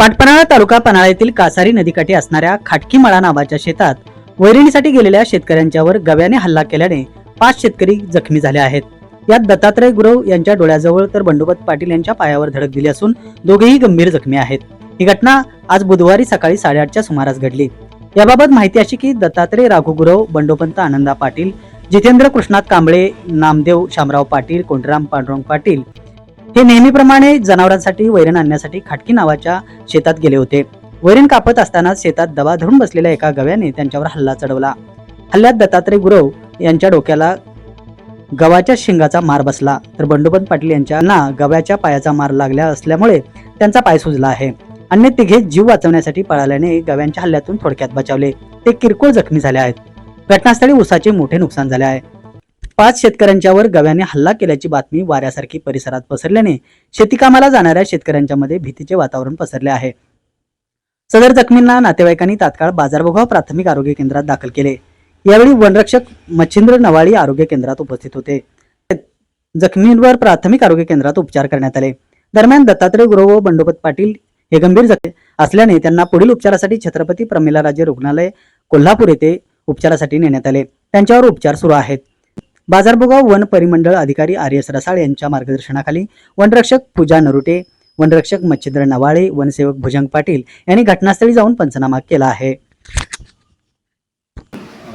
पाटपणाळा तालुका पन्हाळा येथील कासारी नदीकाठी असणाऱ्या खाटकीमळा नावाच्या शेतात वैरणीसाठी गेलेल्या शेतकऱ्यांच्यावर गव्याने हल्ला केल्याने पाच शेतकरी जखमी झाले आहेत. यात दत्तात्रय गुरव यांच्या डोळ्याजवळ तर बंडोपत पाटील यांच्या पायावर धडक दिली असून दोघेही गंभीर जखमी आहेत. ही घटना आज बुधवारी सकाळी साडेआठच्या सुमारास घडली. याबाबत माहिती अशी की दत्तात्रय राघू गुरव बंडोपंत आनंदा पाटील जितेंद्र कृष्णात कांबळे नामदेव शामराव पाटील कोंडराम पांडुरंग पाटील हे नेहमीप्रमाणे जनावरांसाठी वैरण आणण्यासाठी खाटकी नावाच्या शेतात गेले होते. वैरण कापत असताना शेतात दबा धरून बसलेल्या एका गव्याने त्यांच्यावर हल्ला चढवला. हल्ल्यात दत्तात्रय गुरव यांच्या डोक्याला गव्हाच्या शिंगाचा मार बसला. तर बंडोबंत पाटील यांच्याना गव्याच्या पायाचा मार लागल्या असल्यामुळे त्यांचा पाय सुजला आहे. अन्य तिघे जीव वाचवण्यासाठी पळाल्याने गव्यांच्या हल्ल्यातून थोडक्यात बचावले. ते किरकोळ जखमी झाले आहेत. घटनास्थळी उसाचे मोठे नुकसान झाले आहे. पाच शेतकऱ्यांच्यावर गव्याने हल्ला केल्याची बातमी वाऱ्यासारखी परिसरात पसरल्याने शेतीकामाला जाणाऱ्या शेतकऱ्यांच्या मध्ये भीतीचे वातावरण पसरले आहे. सदर जखमींना नातेवाईकांनी तात्काळ बाजारभोगाव प्राथमिक आरोग्य केंद्रात दाखल केले. यावेळी वनरक्षक मच्छिंद्र नवाळी आरोग्य केंद्रात उपस्थित होते. जखमींवर प्राथमिक आरोग्य केंद्रात उपचार करण्यात आले. दरम्यान दत्तात्रय गुरव व बंडोपत पाटील हे गंभीर जखमी असल्याने त्यांना पुढील उपचारासाठी छत्रपती प्रमिलाराजे रुग्णालय कोल्हापूर येथे उपचारासाठी नेण्यात आले. त्यांच्यावर उपचार सुरू आहेत. बाजारभोगाव वन परिमंडळ अधिकारी आर एस रसाळ यांच्या मार्गदर्शनाखाली वनरक्षक पूजा नरुटे वनरक्षक मच्छिंद्र नवाळे वनसेवक भुजंग पाटील यांनी घटनास्थळी जाऊन पंचनामा केला आहे.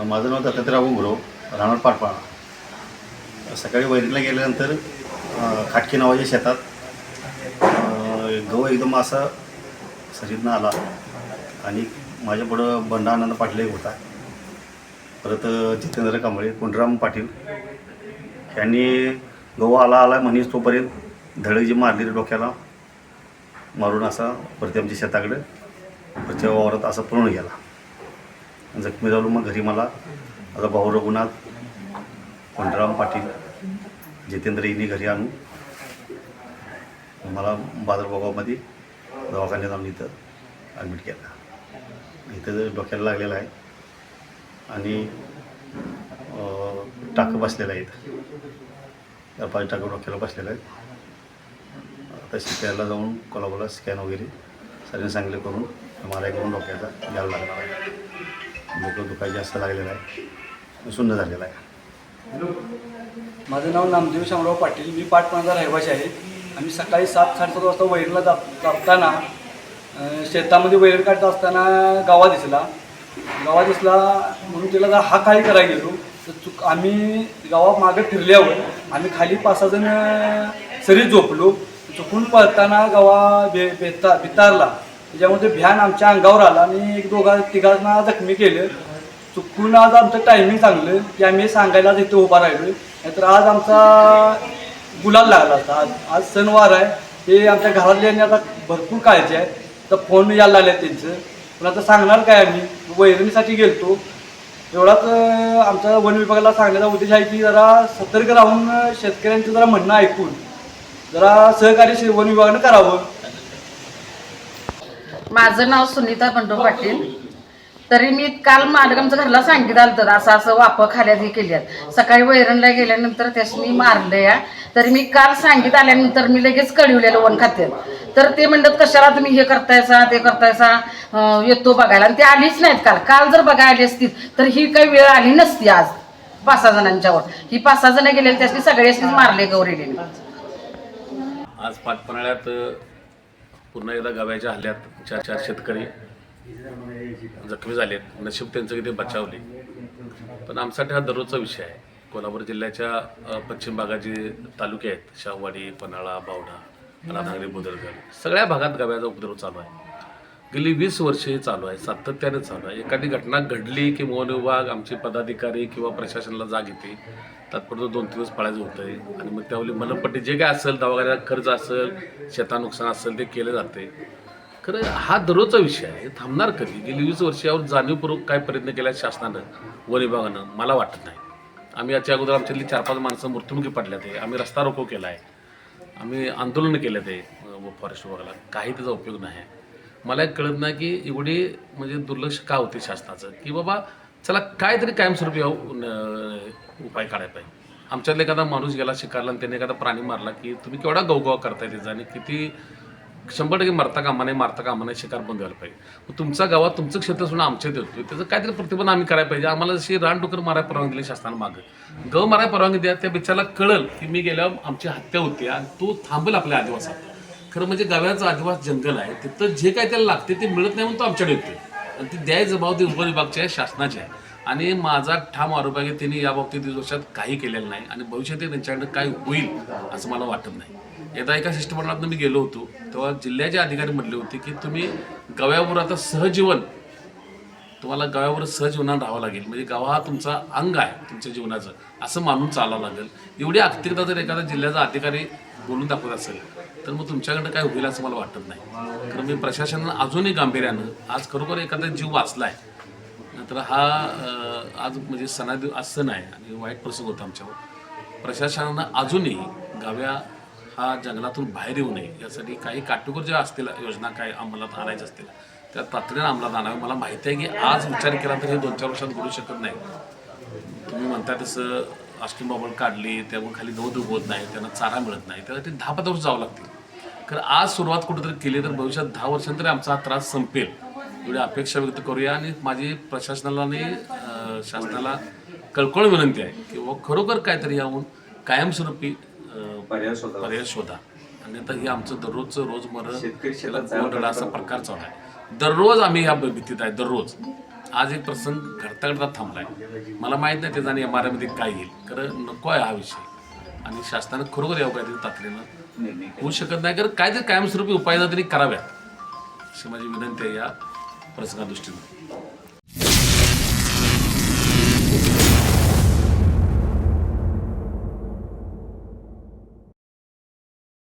माझं नाव दत्तात्रय गुरव राहणार पाटपाळा सकाळी वैरीला गेल्यानंतर अं, खाटकी नावाच्या शेतात गहू एकदम असा सरीतनं आला आणि माझ्या पुढं बंडा आनंद पाटील एक होता. परत जितेंद्र कांबळे पुंडराम पाटील. यांनी गहू आला आला म्हणीच तोपर्यंत धडक जी मारली डोक्याला मारून असा परत आमच्या शेताकडे परत वावरात असा पळून गेला. जखमी झालो मग घरी मला माझा भाऊ रघुनाथ पंडराम पाटील जितेंद्र यांनी घरी आणून मला बाजारबागामध्ये दवाखान्यात आणून इथं ॲडमिट केला. इथं डोक्याला लागलेला आहे आणि टाकं बसलेलं आहेत. चार पाच टाकं डोक्याला बसलेलं आहेत. आता शिकायला जाऊन कोल्हापूरला स्कॅन वगैरे सगळे चांगले करून एम आर आय करून डोक्याचा घ्यायला लागणार आहे. डोकं दुखायला जास्त लागलेलं आहे. सुन्न झालेलं आहे. माझं नाव नामदेव शामराव पाटील. मी पाटपणाचा रहिवासी आहे. आम्ही सकाळी सात साडेसात वाजता वैरला जाप जाताना शेतामध्ये वैर काढत असताना गावा दिसला. गावा दिसला म्हणून त्याला जर हा खाली करायला गेलो. तर चुक आम्ही गावा मागे फिरल्यावर आम्ही खाली पाच सहा जण सरी झोपलो. चुकून पळताना गावा बे बेता बितारला. त्याच्यामध्ये भ्यान आमच्या अंगावर आला आणि एक दोघा तिघांना जखमी केलं. चुकून आज आमचं टायमिंग चांगलं. की आम्ही सांगायला इथे उभा राहिलो नाहीतर आज आमचा गुलाल लागला होता. आज आज सणवार आहे. हे आमच्या घरातल्यांनी आता भरपूर काळजी आहे. तर फोन यायला लागले त्यांचं. पण आता सांगणार काय आम्ही? वैरणीसाठी गेलतो. एवढाच आमच्या वन विभागाला सांगण्याचा उद्देश आहे की जरा सतर्क राहून शेतकऱ्यांचं जरा म्हणणं ऐकून जरा सहकार्य वन विभागानं करावं. माझं नाव सुनीता बंडू पाटील. तरी मी काल मालकांच्या घरला सांगितलं तर असं असं वापर खाल्यात हे केल्यात. सकाळी वैरणला गेल्यानंतर त्यासनी मारलं या. तरी मी काल सांगित आल्यानंतर मी लगेच कळवलेलं वन खात्यात. तर ते म्हणतात कशाला तुम्ही हे करतायसा ते करतायसा? येतो बघायला. आणि ते आलीच नाहीत काल. काल जर बघायला आली असतील तर ही काही वेळ आली नसती आज पाच सहा जणांच्यावर. ही पाच सहा जण गेलेली त्यासनी सगळ्यासनीच मारले गौरीने. आज पाटपणाळ्यात पुन्हा एकदा गव्याच्या हल्ल्यात चार चार शेतकरी जखमी झालेत. नशीब त्यांचं किती बचावले. पण आमच्यासाठी हा दररोजचा विषय आहे. कोल्हापूर जिल्ह्याच्या पश्चिम भागात जे तालुके आहेत. शाहवाडी पन्हाळा बावडा राधानगरी बुदरगड सगळ्या भागात गव्याचा उपद्रव चालू आहे. गेली वीस वर्षे चालू आहे. सातत्याने चालू आहे. एखादी घटना घडली की मोहन विभाग आमचे पदाधिकारी किंवा प्रशासनाला जाग येते. तात्पुरतं दोन तीन दिवस पाळायचं होतं आहे आणि मग त्यावेळी मनपट्टी जे काय असेल दवाखान्यात खर्च असेल शेता नुकसान असेल ते केलं जाते खरं हा दररोजचा विषय आहे. हे थांबणार कधी? गेली वीस वर्ष यावर जाणीवपूर्वक काय प्रयत्न केला शासनानं वन विभागानं? मला वाटत नाही. आम्ही याच्या अगोदर आमच्यातली चार पाच माणसं मृत्युमुखी पडल्या ते. आम्ही रस्ता रोको केला आहे आम्ही आंदोलन केलं ते फॉरेस्ट विभागाला. काही त्याचा उपयोग नाही आहे. मला एक कळत नाही की एवढी म्हणजे दुर्लक्ष का होते शासनाचं? की बाबा चला काहीतरी कायमस्वरूपी उपाय काढायला पाहिजे. आमच्यातला एखादा माणूस गेला शिकारला आणि त्याने एखादा प्राणी मारला की तुम्ही केवढा गवगवा करताय त्याचा आणि किती शंभर टक्के मरता कामा नाही मारता कामा नाही शिकार बंद व्हायला पाहिजे. मग तुमचा गावात तुमचं क्षेत्र सोडून आमच्या देतो त्याचं काहीतरी प्रतिबंध आम्ही करायला पाहिजे. आम्हाला जशी रानडुकर मारायला परवानगी दिली शासनानं मागं. गव मारायला परवानगी द्या त्या बिचाराला कळल की मी गेल्यावर आमची हत्या होती आणि तो थांबेल आपल्या आदिवासात. खरं म्हणजे गाव्याचं आदिवास जंगल आहे. तिथं जे काय त्याला लागते ते मिळत नाही म्हणून तो आमच्याकडे येतो आणि ती द्याय जबाबदारी उपविभागची आहे शासनाची आहे. आणि माझा ठाम आरोप आहे की त्यांनी या बाबतीत वीस वर्षात काही केलेलं नाही आणि भविष्यात त्यांच्याकडे काय होईल असं मला वाटत नाही. एकदा एका शिष्टमंडळातून मी गेलो होतो तेव्हा जिल्ह्याचे अधिकारी म्हणले होते की तुम्ही गव्यावर आता सहजीवन तुम्हाला गावावर सहजीवनात राहावं लागेल. म्हणजे गाव हा तुमचा अंग आहे तुमच्या जीवनाचं. असं मानून चालावं लागेल. एवढी आर्थिकता जर एखादा जिल्ह्याचा अधिकारी बोलून दाखवत असेल तर मग तुमच्याकडे काय होईल असं मला वाटत नाही. कारण मी प्रशासनानं अजूनही गांभीर्यानं आज खरोखर एखादा जीव वाचला आहे नंतर हा आज म्हणजे सणादिव आज सण आहे आणि वाईट प्रसंग होता आमच्यावर. प्रशासनानं अजूनही गाव्या हा जंगलातून बाहेर येऊ नये यासाठी काही काटेकोर ज्या असतील योजना काय अंमलात आणायच्या असतील त्या तातडीनं अंमलात आणाव्या. मला माहिती आहे की आज विचार केला तर हे दोन चार वर्षात घडू शकत नाही. तुम्ही म्हणता तसं अष्टीम बाबळ काढली त्यामुळे खाली गवत उगवत नाही त्यांना चारा मिळत नाही त्यासाठी दहा पंधरा वर्ष जावं लागतील. कारण आज सुरुवात कुठेतरी केली तर भविष्यात दहा वर्षांतरी आमचा हा त्रास संपेल. एवढी अपेक्षा व्यक्त करूया आणि माझी प्रशासनाला आणि शासनाला कळकळ विनंती आहे की व खरोखर काहीतरी याहून कायमस्वरूपी अं, पर्याय शोधा. आणि आता हे आमचं दररोजचं रोजमर्रा असा प्रकार चालू आहे. दररोज आम्ही ह्या भीतीत आहे दररोज. आज एक प्रसंग घडता घडता थांबलाय. मला माहीत नाही त्याचा आणि एम आरमध्ये काय येईल. कारण नको आहे हा विषय. आणि शासनानं खरोखर यावं काहीतरी तातडीनं होऊ शकत नाही. कारण काहीतरी कायमस्वरूपी उपाययोजना तरी कराव्यात. अशी माझी विनंती आहे या para esse lado do estilo.